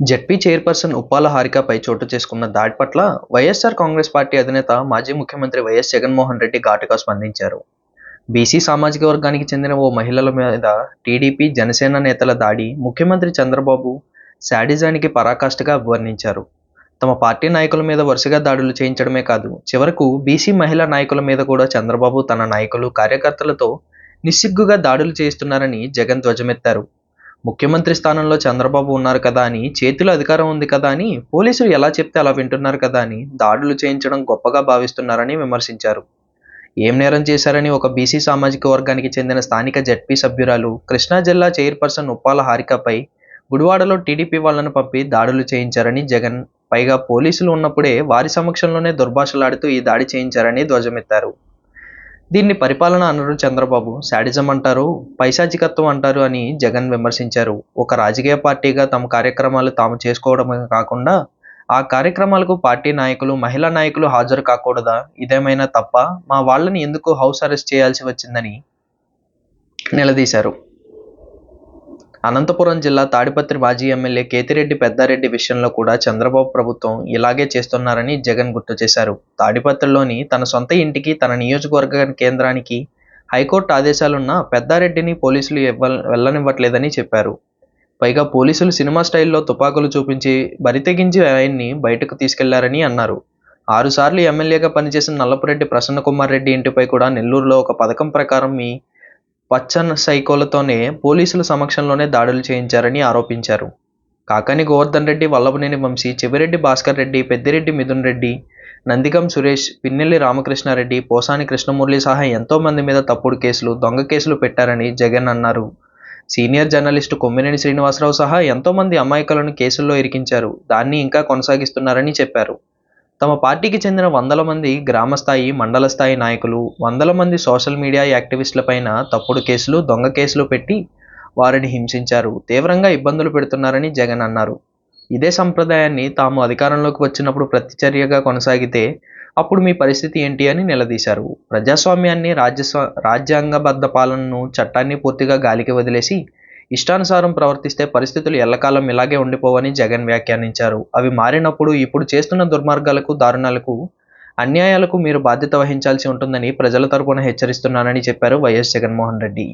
ZP chairperson Uppala హారికపై చోటు చేసుకున్న దాడి పట్ల వైఎస్ఆర్ కాంగ్రెస్ పార్టీ అధినేత మాజీ ముఖ్యమంత్రి వైఎస్ జగన్మోహన్ రెడ్డి ఘాటుగా స్పందించారు. బీసీ సామాజిక వర్గానికి చెందిన ఓ మహిళల మీద టీడీపీ జనసేన నేతల దాడి ముఖ్యమంత్రి చంద్రబాబు శాడిజానికి పరాకాష్ఠగా వర్ణించారు. తమ పార్టీ నాయకుల మీద వరుసగా దాడులు చేయించడమే కాదు చివరకు బీసీ మహిళా నాయకుల మీద కూడా చంద్రబాబు తన నాయకులు కార్యకర్తలతో నిస్సిగ్గుగా దాడులు చేయిస్తున్నారని జగన్ ధ్వజమెత్తారు. ముఖ్యమంత్రి స్థానంలో చంద్రబాబు ఉన్నారు కదా అని చేతిలో అధికారం ఉంది కదా అని పోలీసులు ఎలా చెప్తే అలా వింటున్నారు కదా అని దాడులు చేయించడం గొప్పగా భావిస్తున్నారని విమర్శించారు. ఏం నేరం చేశారని ఒక బీసీ సామాజిక వర్గానికి చెందిన స్థానిక జడ్పీ సభ్యురాలు కృష్ణా జిల్లా చైర్పర్సన్ ఉప్పాల హారికపై గుడివాడలో టీడీపీ వాళ్ళను పంపి దాడులు చేయించారని జగన్ పైగా పోలీసులు ఉన్నప్పుడే వారి సమక్షంలోనే దుర్భాషలాడుతూ ఈ దాడి చేయించారని ధ్వజమెత్తారు. దీన్ని పరిపాలన అనరు చంద్రబాబు. శాడిజం అంటారు పైశాచికత్వం అంటారు అని జగన్ విమర్శించారు. ఒక రాజకీయ పార్టీగా తమ కార్యక్రమాలు తాము చేసుకోవడమే కాకుండా ఆ కార్యక్రమాలకు పార్టీ నాయకులు మహిళా నాయకులు హాజరు కాకూడదా? ఇదేమైనా తప్ప మా వాళ్ళని ఎందుకు హౌస్ అరెస్ట్ చేయాల్సి వచ్చిందని నిలదీశారు. అనంతపురం జిల్లా తాడిపత్రి మాజీ ఎమ్మెల్యే కేతిరెడ్డి పెద్దారెడ్డి విషయంలో కూడా చంద్రబాబు ప్రభుత్వం ఇలాగే చేస్తున్నారని జగన్ గుర్తు చేశారు. తాడిపత్రిలోని తన సొంత ఇంటికి తన నియోజకవర్గ కేంద్రానికి హైకోర్టు ఆదేశాలున్న పెద్దారెడ్డిని పోలీసులు ఇవ్వ వెళ్ళనివ్వట్లేదని చెప్పారు. పైగా పోలీసులు సినిమా స్టైల్లో తుపాకులు చూపించి బరితెగించి ఆయన్ని బయటకు తీసుకెళ్ళారని అన్నారు. ఆరుసార్లు ఎమ్మెల్యేగా పనిచేసిన నల్లపురెడ్డి ప్రసన్నకుమార్ రెడ్డి ఇంటిపై కూడా నెల్లూరులో ఒక పథకం ప్రకారం మీ పచ్చన్ సైకోలతోనే పోలీసుల సమక్షంలోనే దాడులు చేయించారని ఆరోపించారు. కాకాని గోవర్ధన్ రెడ్డి వల్లభనేని వంశీ చెవిరెడ్డి భాస్కర్ రెడ్డి పెద్దిరెడ్డి మిథున్ రెడ్డి నందిగం సురేష్ పిన్నెల్లి రామకృష్ణారెడ్డి పోసాని కృష్ణమురళి సహా ఎంతో మంది మీద తప్పుడు కేసులు దొంగ కేసులు పెట్టారని జగన్ అన్నారు. సీనియర్ జర్నలిస్టు కొమ్మినేని శ్రీనివాసరావు సహా ఎంతోమంది అమాయకులను కేసుల్లో ఇరికించారు. దాన్ని ఇంకా కొనసాగిస్తున్నారని చెప్పారు. తమ పార్టీకి చెందిన వందల మంది గ్రామస్థాయి మండల స్థాయి నాయకులు వందల మంది సోషల్ మీడియా యాక్టివిస్టులపైన తప్పుడు కేసులు దొంగ కేసులు పెట్టి వారిని హింసించారు. తీవ్రంగా ఇబ్బందులు పెడుతున్నారని జగన్ అన్నారు. ఇదే సంప్రదాయాన్ని తాము అధికారంలోకి వచ్చినప్పుడు ప్రతిచర్యగా కొనసాగితే అప్పుడు మీ పరిస్థితి ఏంటి అని నిలదీశారు. ప్రజాస్వామ్యాన్ని రాజ్యస్వా రాజ్యాంగబద్ధ పాలనను చట్టాన్ని పూర్తిగా గాలికి వదిలేసి ఇష్టానుసారం ప్రవర్తిస్తే పరిస్థితులు ఎల్లకాలం ఇలాగే ఉండిపోవని జగన్ వ్యాఖ్యానించారు. అవి మారినప్పుడు ఇప్పుడు చేస్తున్న దుర్మార్గాలకు దారుణాలకు అన్యాయాలకు మీరు బాధ్యత వహించాల్సి ఉంటుందని ప్రజల తరపున హెచ్చరిస్తున్నానని చెప్పారు వైఎస్ జగన్మోహన్ రెడ్డి.